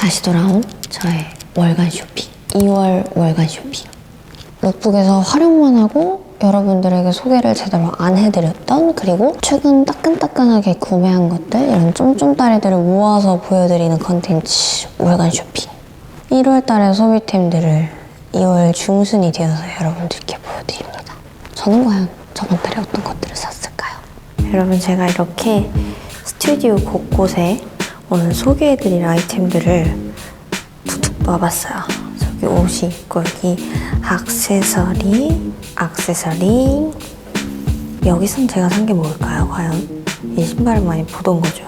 다시 돌아온 저의 월간 쇼핑. 2월 월간 쇼핑. 룩북에서 활용만 하고 여러분들에게 소개를 제대로 안 해드렸던 그리고 최근 따끈따끈하게 구매한 것들 이런 쫌쫌따리들을 모아서 보여드리는 컨텐츠 월간 쇼핑 1월 달의 소비템들을 2월 중순이 되어서 여러분들께 보여드립니다 저는 과연 저번 달에 어떤 것들을 샀을까요? 여러분 제가 이렇게 스튜디오 곳곳에 오늘 소개해드릴 아이템들을 툭툭 놔봤어요. 저기 옷이 있고 여기 악세서리, 악세서리. 여기선 제가 산 게 뭘까요? 과연 이 신발을 많이 보던 거죠.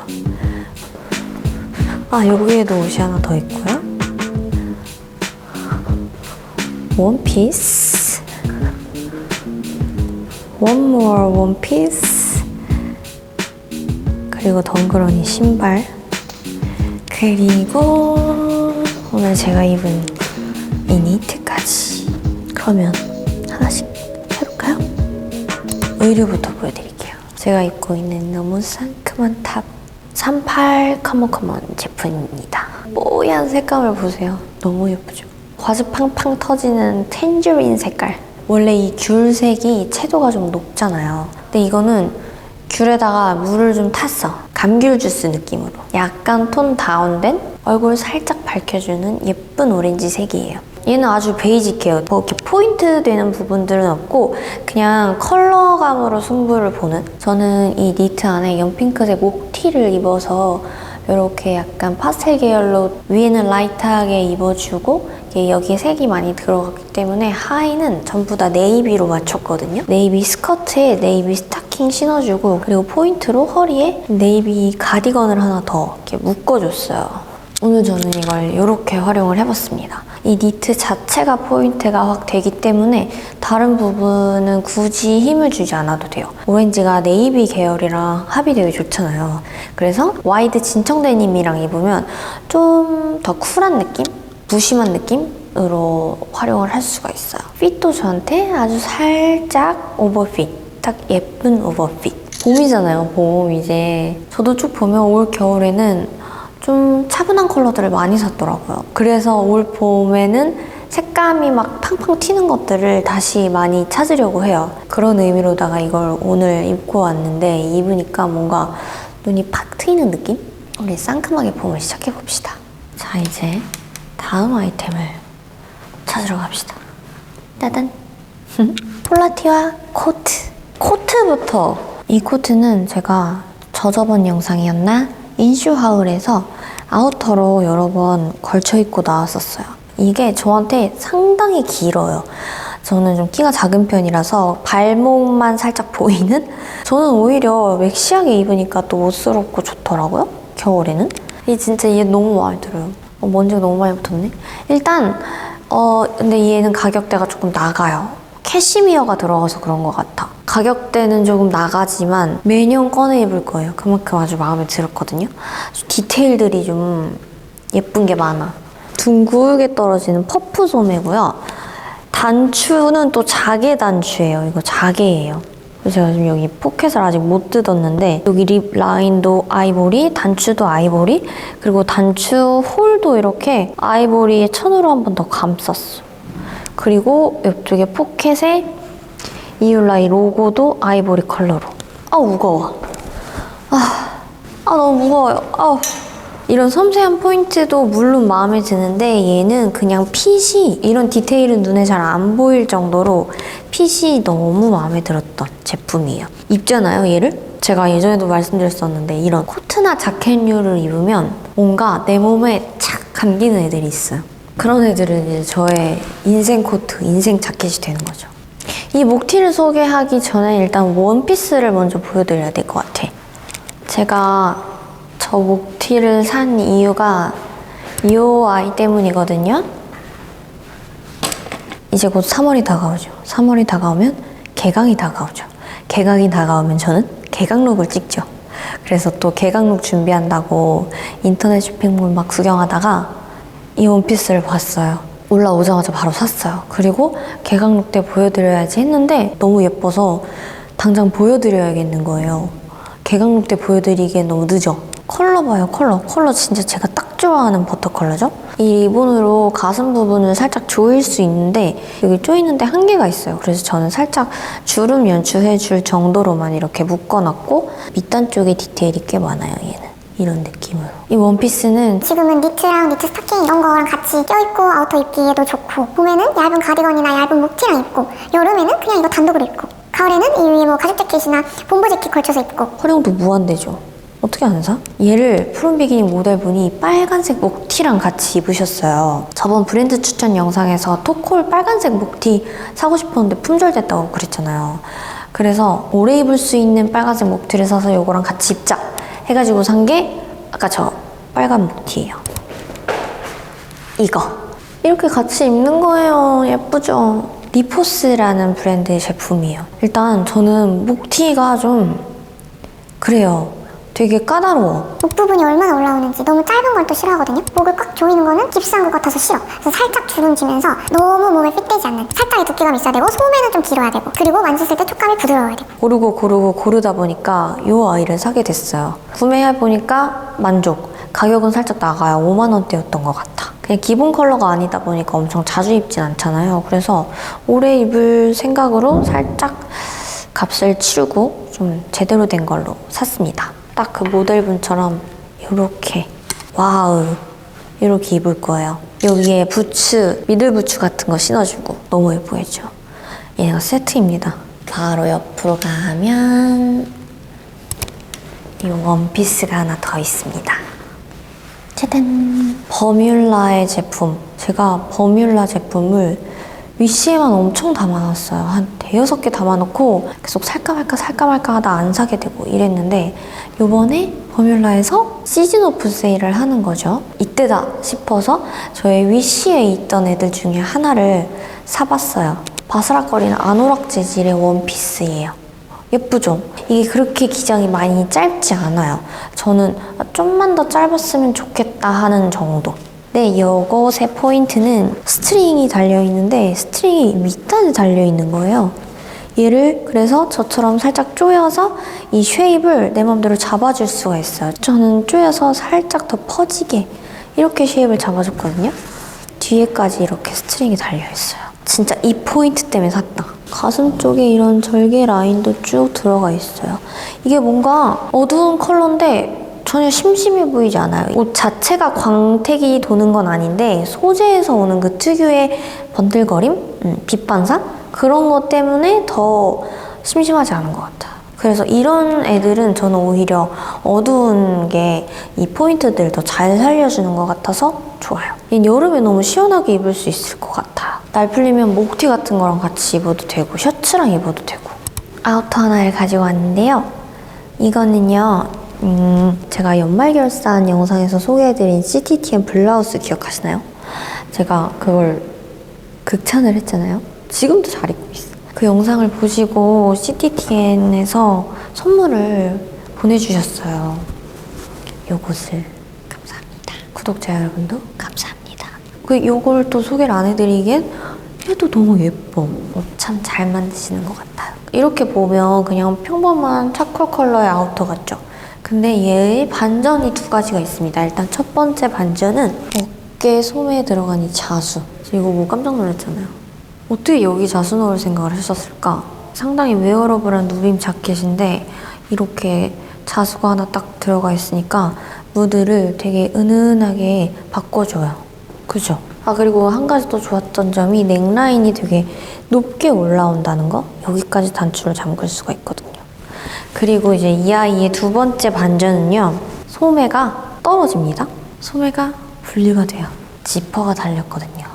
아 여기에도 옷이 하나 더 있고요. 원피스. More 원피스. 그리고 덩그러니 신발. 그리고 오늘 제가 입은 이 니트까지. 그러면 하나씩 해볼까요? 의류부터 보여드릴게요. 제가 입고 있는 너무 상큼한 탑 38 커먼커먼 제품입니다. 뽀얀 색감을 보세요. 너무 예쁘죠? 과즙 팡팡 터지는 텐저린 색깔. 원래 이 귤색이 채도가 좀 높잖아요. 근데 이거는 귤에다가 물을 좀 탔어. 감귤 주스 느낌으로. 약간 톤 다운된 얼굴 살짝 밝혀주는 예쁜 오렌지 색이에요. 얘는 아주 베이직해요. 뭐 이렇게 포인트 되는 부분들은 없고 그냥 컬러감으로 승부를 보는. 저는 이 니트 안에 연핑크색 목티를 입어서 이렇게 약간 파스텔 계열로 위에는 라이트하게 입어주고 여기에 색이 많이 들어갔기 때문에 하의는 전부 다 네이비로 맞췄거든요. 네이비 스커트에 네이비 스타킹 신어주고 그리고 포인트로 허리에 네이비 가디건을 하나 더 이렇게 묶어줬어요. 오늘 저는 이걸 이렇게 활용을 해봤습니다. 이 니트 자체가 포인트가 확 되기 때문에 다른 부분은 굳이 힘을 주지 않아도 돼요. 오렌지가 네이비 계열이랑 합이 되게 좋잖아요. 그래서 와이드 진청 데님이랑 입으면 좀 더 쿨한 느낌? 무심한 느낌으로 활용을 할 수가 있어요. 핏도 저한테 아주 살짝 오버핏. 딱 예쁜 오버핏. 봄이잖아요, 봄 이제. 저도 쭉 보면 올 겨울에는 좀 차분한 컬러들을 많이 샀더라고요. 그래서 올 봄에는 색감이 막 팡팡 튀는 것들을 다시 많이 찾으려고 해요. 그런 의미로다가 이걸 오늘 입고 왔는데 입으니까 뭔가 눈이 팍 트이는 느낌? 우리 상큼하게 봄을 시작해 봅시다. 자, 이제 다음 아이템을 찾으러 갑시다. 따단. 폴라티와 코트. 코트부터. 이 코트는 제가 저저번 영상이었나? 인슈하울에서 아우터로 여러 번 걸쳐 입고 나왔었어요. 이게 저한테 상당히 길어요. 저는 좀 키가 작은 편이라서 발목만 살짝 보이는? 저는 오히려 맥시하게 입으니까 또 멋스럽고 좋더라고요. 겨울에는. 이 진짜 얘 너무 마음에 들어요. 어, 먼지가 너무 많이 붙었네. 일단 어 근데 얘는 가격대가 조금 나가요. 캐시미어가 들어가서 그런 것 같아. 가격대는 조금 나가지만 매년 꺼내 입을 거예요. 그만큼 아주 마음에 들었거든요. 디테일들이 좀 예쁜 게 많아. 둥글게 떨어지는 퍼프 소매고요. 단추는 또 자개 단추예요. 이거 자개예요. 제가 지금 여기 포켓을 아직 못 뜯었는데 여기 립 라인도 아이보리, 단추도 아이보리, 그리고 단추 홀도 이렇게 아이보리에 천으로 한 번 더 감쌌어. 그리고 이쪽에 포켓에 이율라이 로고도 아이보리 컬러로. 아 무거워. 아, 아 너무 무거워요. 아 이런 섬세한 포인트도 물론 마음에 드는데 얘는 그냥 핏이 이런 디테일은 눈에 잘 안 보일 정도로 핏이 너무 마음에 들었던 제품이에요. 입잖아요, 얘를? 제가 예전에도 말씀드렸었는데 이런 코트나 자켓류를 입으면 뭔가 내 몸에 착 감기는 애들이 있어요. 그런 애들은 이제 저의 인생 코트, 인생 자켓이 되는 거죠. 이 목티를 소개하기 전에 일단 원피스를 먼저 보여드려야 될 것 같아. 제가 저 목티를 산 이유가 이 아이 때문이거든요. 이제 곧 3월이 다가오죠. 3월이 다가오면 개강이 다가오죠. 개강이 다가오면 저는 개강룩을 찍죠. 그래서 또 개강룩 준비한다고 인터넷 쇼핑몰 막 구경하다가 이 원피스를 봤어요. 올라오자마자 바로 샀어요. 그리고 개강룩 때 보여드려야지 했는데 너무 예뻐서 당장 보여드려야겠는 거예요. 개강룩 때 보여드리기엔 너무 늦어. 컬러 봐요, 컬러. 컬러 진짜 제가 딱 좋아하는 버터 컬러죠? 이 리본으로 가슴 부분을 살짝 조일 수 있는데 여기 조이는데 한계가 있어요. 그래서 저는 살짝 주름 연출해줄 정도로만 이렇게 묶어놨고 밑단 쪽에 디테일이 꽤 많아요, 얘는. 이런 느낌으로. 이 원피스는 지금은 니트랑 니트 스타킹 이런 거랑 같이 껴입고 아우터 입기에도 좋고 봄에는 얇은 가디건이나 얇은 목티랑 입고 여름에는 그냥 이거 단독으로 입고 가을에는 이 위에 뭐 가죽 재킷이나 본보 재킷 걸쳐서 입고 활용도 무한대죠. 어떻게 안 사? 얘를 푸른 비기니 모델분이 빨간색 목티랑 같이 입으셨어요. 저번 브랜드 추천 영상에서 토콜 빨간색 목티 사고 싶었는데 품절됐다고 그랬잖아요. 그래서 오래 입을 수 있는 빨간색 목티를 사서 이거랑 같이 입자 해가지고 산 게 아까 저 빨간 목티예요. 이거. 이렇게 같이 입는 거예요. 예쁘죠? 리포스라는 브랜드의 제품이에요. 일단 저는 목티가 좀 그래요. 되게 까다로워. 목 부분이 얼마나 올라오는지 너무 짧은 걸또 싫어하거든요 목을 꽉 조이는 거는 깁스한 것 같아서 싫어 그래서 살짝 주름 지면서 너무 몸에 핏되지 않는 살짝의 두께감이 있어야 되고 소매는 좀 길어야 되고 그리고 만졌을 때 촉감이 부드러워야 되고 고르고 고르고 고르다 보니까 이 아이를 사게 됐어요. 구매해 보니까 만족. 가격은 살짝 나가요. 5만 원대였던 것 같아. 그냥 기본 컬러가 아니다 보니까 엄청 자주 입진 않잖아요. 그래서 오래 입을 생각으로 살짝 값을 치르고 좀 제대로 된 걸로 샀습니다. 딱 그 모델분처럼 이렇게 와우 이렇게 입을 거예요. 여기에 부츠, 미들 부츠 같은 거 신어주고 너무 예쁘겠죠? 얘가 세트입니다. 바로 옆으로 가면 이 원피스가 하나 더 있습니다. 짜잔! 버뮬라의 제품. 제가 버뮬라 제품을 위시에만 엄청 담아놨어요. 한 대여섯 개 담아놓고 계속 살까 말까 살까 말까 하다 안 사게 되고 이랬는데 요번에 버뮬라에서 시즌 오프 세일을 하는 거죠. 이때다 싶어서 저의 위시에 있던 애들 중에 하나를 사봤어요. 바스락거리는 아노락 재질의 원피스예요. 예쁘죠? 이게 그렇게 기장이 많이 짧지 않아요. 저는 좀만 더 짧았으면 좋겠다 하는 정도. 네, 이것의 포인트는 스트링이 달려있는데 스트링이 밑단에 달려있는 거예요. 얘를 그래서 저처럼 살짝 조여서 이 쉐입을 내 맘대로 잡아줄 수가 있어요. 저는 조여서 살짝 더 퍼지게 이렇게 쉐입을 잡아줬거든요. 뒤에까지 이렇게 스트링이 달려있어요. 진짜 이 포인트 때문에 샀다. 가슴 쪽에 이런 절개 라인도 쭉 들어가 있어요. 이게 뭔가 어두운 컬러인데 전혀 심심해 보이지 않아요. 옷 자체가 광택이 도는 건 아닌데 소재에서 오는 그 특유의 번들거림, 음, 빛 반사 그런 것 때문에 더 심심하지 않은 것 같아요. 그래서 이런 애들은 저는 오히려 어두운 게 이 포인트들을 더잘 살려주는 것 같아서 좋아요. 얘 여름에 너무 시원하게 입을 수 있을 것 같아요. 날 풀리면 목티 같은 거랑 같이 입어도 되고 셔츠랑 입어도 되고 아우터 하나를 가지고 왔는데요. 이거는요. 음, 제가 연말결산 영상에서 소개해드린 CTTM 블라우스 기억하시나요? 제가 그걸 극찬을 했잖아요. 지금도 잘 입고 있어. 그 영상을 보시고 CTTN에서 선물을 보내주셨어요. 요것을 감사합니다. 구독자 여러분도 감사합니다. 그 요걸 또 소개를 안 해드리기엔 얘도 너무 예뻐. 어, 참잘 만드시는 것 같아요. 이렇게 보면 그냥 평범한 차콜 컬러의 아우터 같죠? 근데 얘의 반전이 두 가지가 있습니다. 일단 첫 번째 반전은 어깨 소매에 들어간 이 자수. 이거 뭐 깜짝 놀랐잖아요. 어떻게 여기 자수 넣을 생각을 하셨을까? 상당히 웨어러블한 누빔 자켓인데 이렇게 자수가 하나 딱 들어가 있으니까 무드를 되게 은은하게 바꿔줘요. 그죠? 아 그리고 한 가지 또 좋았던 점이 넥라인이 되게 높게 올라온다는 거 여기까지 단추를 잠글 수가 있거든요. 그리고 이제 이 아이의 두 번째 반전은요 소매가 떨어집니다. 소매가 분리가 돼요. 지퍼가 달렸거든요.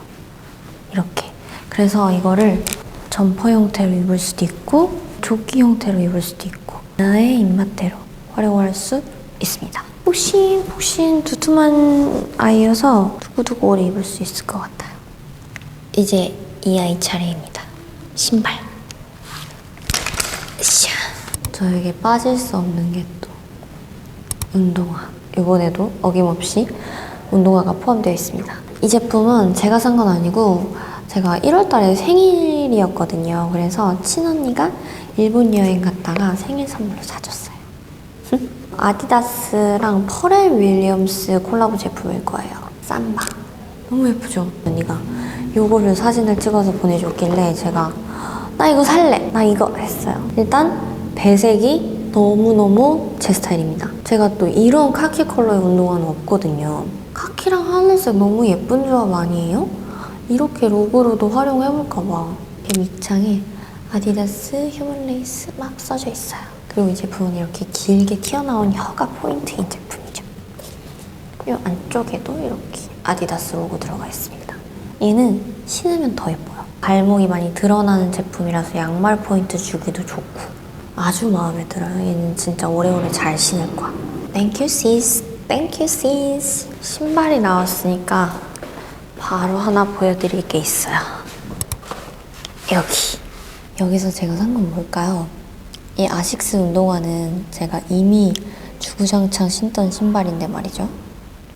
이렇게. 그래서 이거를 점퍼 형태로 입을 수도 있고 조끼 형태로 입을 수도 있고 나의 입맛대로 활용할 수 있습니다. 폭신폭신 두툼한 아이여서 두고두고 오래 입을 수 있을 것 같아요. 이제 이 아이 차례입니다. 신발. 샤. 저에게 빠질 수 없는 게 또 운동화. 이번에도 어김없이 운동화가 포함되어 있습니다. 이 제품은 제가 산 건 아니고 제가 1월 달에 생일이었거든요. 그래서 친언니가 일본 여행 갔다가 생일 선물로 사줬어요. 아디다스랑 퍼렐 윌리엄스 콜라보 제품일 거예요. 삼바. 너무 예쁘죠? 언니가 요거를 사진을 찍어서 보내줬길래 제가 나 이거 살래! 나 이거 했어요. 일단 배색이 너무너무 제 스타일입니다. 제가 또 이런 카키 컬러의 운동화는 없거든요. 카키랑 하늘색 너무 예쁜 조합 아니에요? 이렇게 로고로도 활용해볼까봐. 이렇게 밑창에 아디다스 휴먼 레이스 막 써져 있어요. 그리고 이 제품은 이렇게 길게 튀어나온 혀가 포인트인 제품이죠. 이 안쪽에도 이렇게 아디다스 로고 들어가 있습니다. 얘는 신으면 더 예뻐요. 발목이 많이 드러나는 제품이라서 양말 포인트 주기도 좋고 아주 마음에 들어요. 얘는 진짜 오래오래 잘 신을 거야. Thank you sis. Thank you sis. 신발이 나왔으니까 바로 하나 보여드릴 게 있어요. 여기. 여기서 제가 산 건 뭘까요? 이 아식스 운동화는 제가 이미 주구장창 신던 신발인데 말이죠.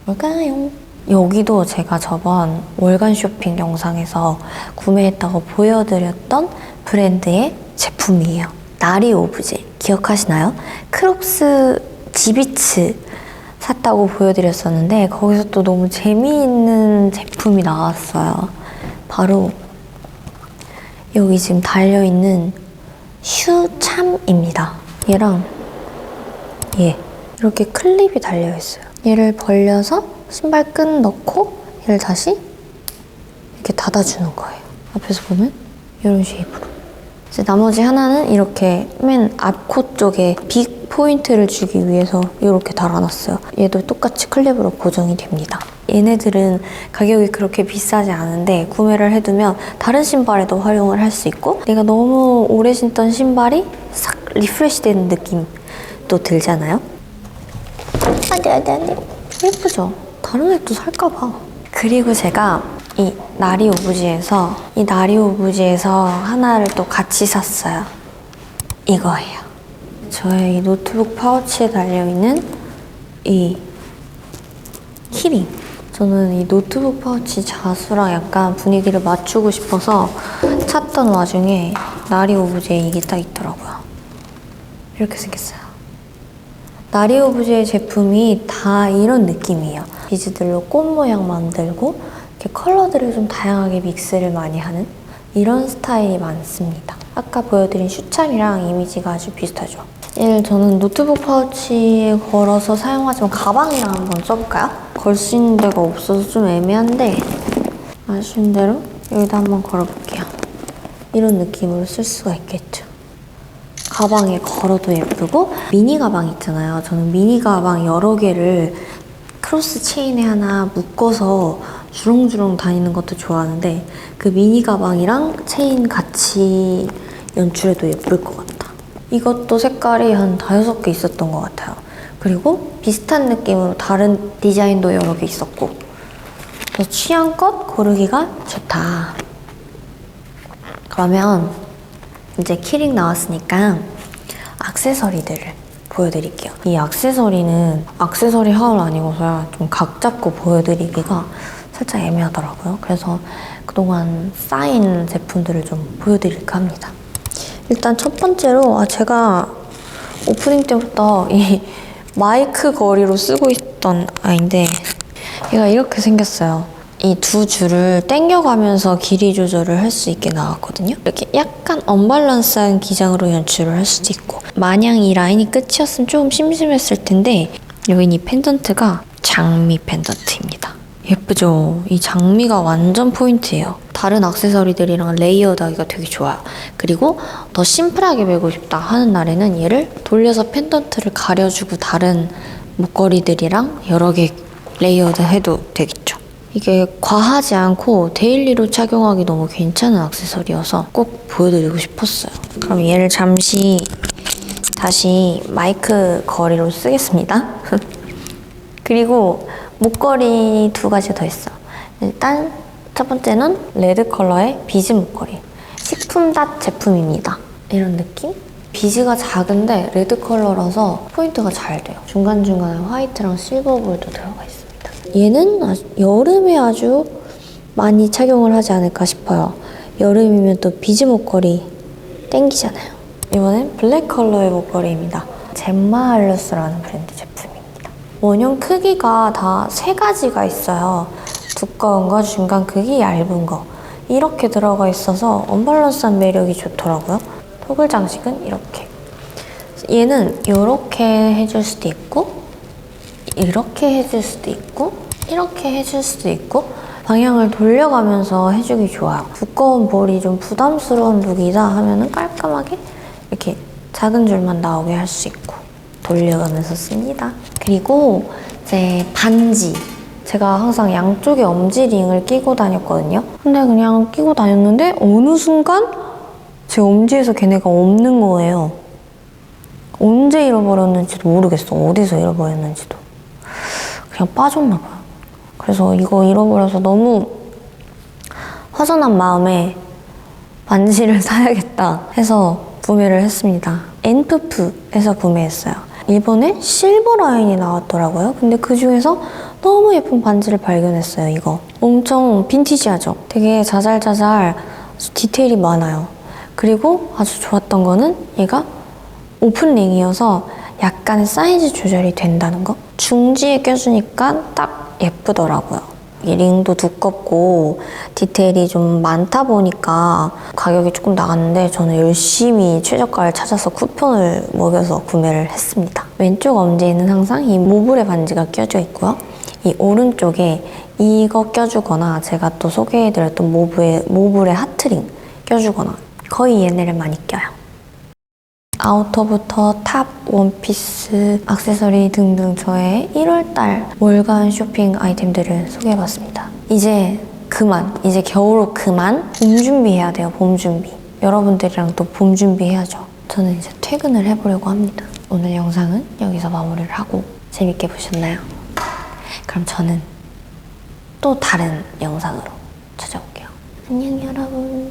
뭘까요? 여기도 제가 저번 월간 쇼핑 영상에서 구매했다고 보여드렸던 브랜드의 제품이에요. 나리 오브제 기억하시나요? 크록스 지비츠 샀다고 보여드렸었는데 거기서 또 너무 재미있는 제품이 나왔어요. 바로 여기 지금 달려있는 슈참입니다. 얘랑 얘 이렇게 클립이 달려있어요. 얘를 벌려서 신발 끈 넣고 얘를 다시 이렇게 닫아주는 거예요. 앞에서 보면 이런 쉐입으로. 이제 나머지 하나는 이렇게 맨 앞코 쪽에 빅 포인트를 주기 위해서 이렇게 달아놨어요. 얘도 똑같이 클립으로 고정이 됩니다. 얘네들은 가격이 그렇게 비싸지 않은데 구매를 해두면 다른 신발에도 활용을 할 수 있고 내가 너무 오래 신던 신발이 싹 리프레시 되는 느낌도 들잖아요. 안돼 안돼 안돼 예쁘죠? 다른 애도 살까 봐 그리고 제가 이 나리 오브지에서 이 나리 오브지에서 하나를 또 같이 샀어요. 이거예요. 저의 이 노트북 파우치에 달려있는 이 키링. 저는 이 노트북 파우치 자수랑 약간 분위기를 맞추고 싶어서 찾던 와중에 나리 오브지에 이게 딱 있더라고요. 이렇게 생겼어요. 나리 오브제의 제품이 다 이런 느낌이에요. 비즈들로 꽃 모양 만들고 이렇게 컬러들을 좀 다양하게 믹스를 많이 하는 이런 스타일이 많습니다. 아까 보여드린 슈참이랑 이미지가 아주 비슷하죠. 얘를 저는 노트북 파우치에 걸어서 사용하지만 가방이랑 한번 써볼까요? 걸 수 있는 데가 없어서 좀 애매한데 아쉬운 대로 여기다 한번 걸어볼게요. 이런 느낌으로 쓸 수가 있겠죠. 가방에 걸어도 예쁘고 미니 가방 있잖아요. 저는 미니 가방 여러 개를 크로스 체인에 하나 묶어서 주렁주렁 다니는 것도 좋아하는데 그 미니 가방이랑 체인 같이 연출해도 예쁠 것 같다. 이것도 색깔이 한 다여섯 개 있었던 것 같아요. 그리고 비슷한 느낌으로 다른 디자인도 여러 개 있었고 취향껏 고르기가 좋다. 그러면 이제 키링 나왔으니까 악세서리들을 보여드릴게요. 이 악세서리는 악세서리 하울 아니고서야 좀 각 잡고 보여드리기가 살짝 애매하더라고요. 그래서 그동안 쌓인 제품들을 좀 보여드릴까 합니다. 일단 첫 번째로 아 제가 오프닝 때부터 이 마이크 거리로 쓰고 있던 아인데 얘가 이렇게 생겼어요. 이 두 줄을 당겨가면서 길이 조절을 할 수 있게 나왔거든요. 이렇게 약간 언밸런스한 기장으로 연출을 할 수도 있고 마냥 이 라인이 끝이었으면 조금 심심했을 텐데 여긴 이 펜던트가 장미 펜던트입니다. 예쁘죠? 이 장미가 완전 포인트예요. 다른 액세서리들이랑 레이어드하기가 되게 좋아요. 그리고 더 심플하게 메고 싶다 하는 날에는 얘를 돌려서 펜던트를 가려주고 다른 목걸이들이랑 여러 개 레이어드 해도 되겠죠. 이게 과하지 않고 데일리로 착용하기 너무 괜찮은 액세서리여서 꼭 보여드리고 싶었어요. 그럼 얘를 잠시 다시 마이크 거리로 쓰겠습니다. 그리고 목걸이 두 가지 더 있어. 일단 첫 번째는 레드 컬러의 비즈 목걸이. 식품닷 제품입니다. 이런 느낌? 비즈가 작은데 레드 컬러라서 포인트가 잘 돼요. 중간중간에 화이트랑 실버볼도 들어가 있습니다. 얘는 아주- 여름에 아주 많이 착용을 하지 않을까 싶어요. 여름이면 또 비즈 목걸이 땡기잖아요. 이번엔 블랙 컬러의 목걸이입니다. 젬마알루스라는 브랜드. 원형 크기가 다 세 가지가 있어요. 두꺼운 거, 중간 크기, 얇은 거. 이렇게 들어가 있어서 언밸런스한 매력이 좋더라고요. 토글 장식은 이렇게. 얘는 이렇게 해줄 수도 있고, 이렇게 해줄 수도 있고, 이렇게 해줄 수도 있고, 방향을 돌려가면서 해주기 좋아요. 두꺼운 볼이 좀 부담스러운 룩이다 하면은 깔끔하게 이렇게 작은 줄만 나오게 할 수 있고, 돌려가면서 씁니다. 그리고 이제 반지. 제가 항상 양쪽에 엄지링을 끼고 다녔거든요. 근데 그냥 끼고 다녔는데 어느 순간 제 엄지에서 걔네가 없는 거예요. 언제 잃어버렸는지도 모르겠어. 어디서 잃어버렸는지도. 그냥 빠졌나 봐요. 그래서 이거 잃어버려서 너무 허전한 마음에 반지를 사야겠다 해서 구매를 했습니다. 엔프프에서 구매했어요. 이번에 실버 라인이 나왔더라고요. 근데 그 중에서 너무 예쁜 반지를 발견했어요, 이거. 엄청 빈티지하죠? 되게 자잘자잘 디테일이 많아요. 그리고 아주 좋았던 거는 얘가 오픈링이어서 약간의 사이즈 조절이 된다는 거. 중지에 껴주니까 딱 예쁘더라고요. 이 링도 두껍고 디테일이 좀 많다 보니까 가격이 조금 나갔는데 저는 열심히 최저가를 찾아서 쿠폰을 먹여서 구매를 했습니다. 왼쪽 엄지에는 항상 이 모블의 반지가 껴져 있고요. 이 오른쪽에 이거 껴주거나 제가 또 소개해드렸던 모블의, 모블의 하트링 껴주거나 거의 얘네를 많이 껴요. 아우터부터 탑, 원피스, 액세서리 등등 저의 1월달 월간 쇼핑 아이템들을 소개해봤습니다. 이제 그만, 이제 겨울옷 그만 봄 준비해야 돼요, 봄 준비. 여러분들이랑 또 봄 준비해야죠. 저는 이제 퇴근을 해보려고 합니다. 오늘 영상은 여기서 마무리를 하고 재밌게 보셨나요? 그럼 저는 또 다른 영상으로 찾아올게요. 안녕 여러분.